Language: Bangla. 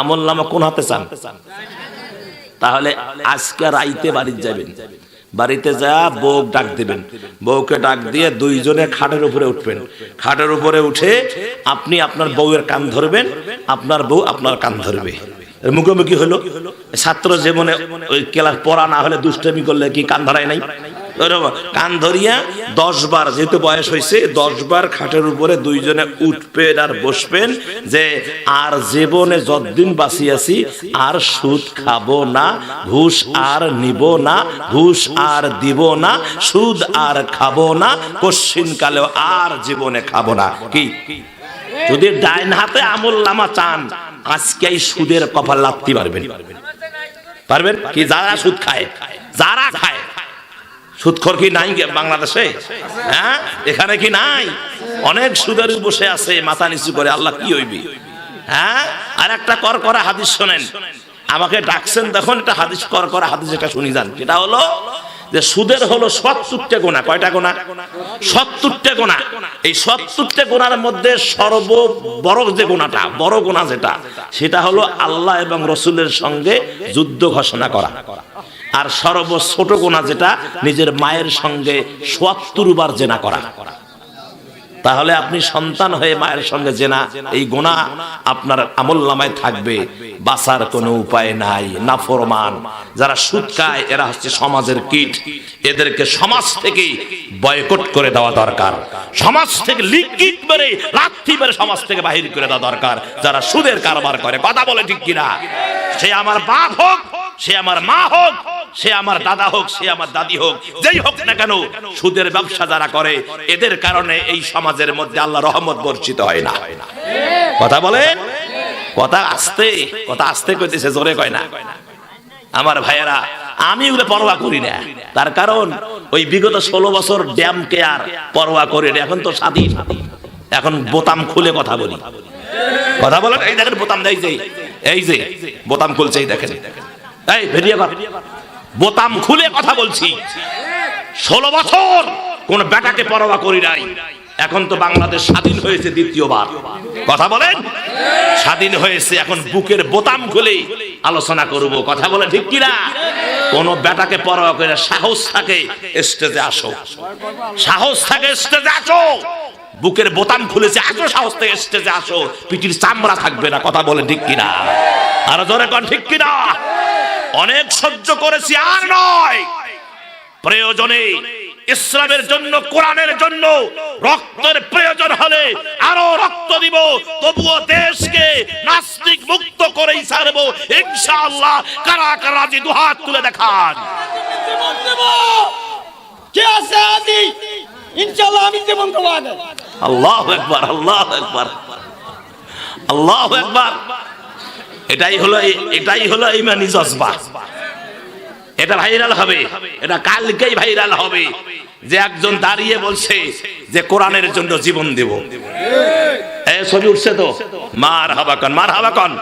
আমল নামা কোন হাতে চান? তাহলে আজকে রাইতে বাড়িতে যাবেন। বাড়িতে যা বউ ডাক দিবেন। বউকে ডাক দিয়ে দুইজনে খাটের উপরে উঠবেন। খাটের উপরে উঠে আপনি আপনার বউয়ের কান ধরবেন, আপনার বউ আপনার কান ধরবে। মুখোমুখি হলো। ছাত্র জীবনে ওই ক্লাস পড়া না হলে দুষ্টমি করলে কি কান ধরায় নাই? কান ধরিয়া দশ বার যেহেতু বয়স হয়েছে দশ বার খাটের উপরে দুইজনে উঠবেন আর বসবেন যে আর জীবনে যতদিন বাঁচিয়াছি আর সুদ খাব না, ঘুষ আর নিব না, ঘুষ আর দিব না, সুদ আর খাব না কশ্চিন কালেও আর জীবনে খাব না। কি? যদি ডাইন হাতে আমল লামা চান, আজকে এই সুদের কপাল লাত্তি পারবেন। পারবেন? কি? যারা সুদ খায়, যারা খায় সুদখোর কি নাই বাংলাদেশে? হ্যাঁ? এখানে কি নাই? অনেক সুদের বসে আছে, মাথা নিচু করে, আল্লাহ কি হইবি? হ্যাঁ? আর একটা কর করা হাদিস শোনেন। আমাকে ডাকছেন দেখুন, একটা হাদিস কর করা হাদিস এটা শুনি যান। সেটা হলো যে সুদের হলো সত্তরটা গোনা। কয়টা গোনা? সত্তরটা গোনা। এই সত্তরটা গোনার মধ্যে সর্ব বড় যে গোনাটা, বড় গোনা যেটা, সেটা হলো আল্লাহ এবং রসুলের সঙ্গে যুদ্ধ ঘোষণা করা। আর সর্ব ছোট গোনা যেটা নিজের মায়ের সঙ্গে সোয়াত্তর বার জেনা করা। তাহলে আপনি সন্তান হয়ে মায়ের সঙ্গে জেনা, এই গোনা আপনার আমল নামায় থাকবে। বাঁচার কোনো উপায় নাই, নাফরমান। যারা সুদ খায়, এরা হচ্ছে সমাজের কীট। এদেরকে সমাজ থেকে বয়কট করে দেওয়া দরকার। সমাজ থেকে লিখিত মেরে লাথি মেরে সমাজ থেকে বাহির করে দেওয়া দরকার। যারা সুদের কারবার করে, কথা বলে ঠিক কিনা? সে আমার বাপ হোক, সে আমার মা হোক সে আমার দাদা হোক, সে আমার দাদি হোক, যেই হোক না কেন, সুদের ব্যবসা যারা করে, এদের কারণে এই সমাজের মধ্যে আল্লাহ রহমত বর্ষিত হয় না। কথা বলেন? কথা আসতে কথা আসতে কইতেছে, জোরে কয় না। আমার ভাইয়েরা, আমি ওগুলো পরোয়া করি না। তার কারণ, ওই বিগত ষোলো বছর ড্যামকে আর পরোয়া করি না, এখন তো স্বাধীন। এখন বোতাম খুলে কথা বলি। কথা বলেন? এই দেখেন বোতাম দেয় যে, এই যে, বোতাম খুলছে, এই দেখেন। এই বোতাম খুলে কথা বলছি। ষোলো বছর কোন বেটাকে পরোয়া করি নাই। এখন তো বাংলাদেশ স্বাধীন হয়েছে দ্বিতীয়বার। কথা বলেন? স্বাধীন হয়েছে, এখন বুকের বোতাম খুলে আলোচনা করব। কথা বলে ঠিক কিনা? কোন বেটাকে পরোয়া করে সাহস থাকে স্টেজে আসো। সাহস থাকে স্টেজে আসো। বুকের বোতাম খুলেছে আসো সাহস থেকে স্টেজে আসো, পিঠির চামড়া থাকবে না। কথা বলে ঠিক কিনা? আরও জোরে কন, ঠিক কিনা? অনেক সহ্য করেছি আর নয়। প্রয়োজনে ইসলামের জন্য কোরআনের জন্য রক্তের প্রয়োজন হলে আরও রক্ত দিব। তবুও দেশকে নাস্তিক মুক্ত করেই ছাড়বো। ইনশাআল্লাহ কারা কারা যে দুহাত তুলে দেখান। কে আছে আদি ইনশাআল্লাহ আমি জীবন দেবো আল্লাহ একবার আল্লাহ একবার আল্লাহ একবার এটাই হলো এটাই হলো ইমানি জজবা। এটা ভাইরাল হবে। এটা কালকেই ভাইরাল হবে। যে একজন দাঁড়িয়ে বলছে যে কোরআনের জন্য জীবন দেব। ছবি উঠছে তো? মার হাবাকন মার হাবা কন।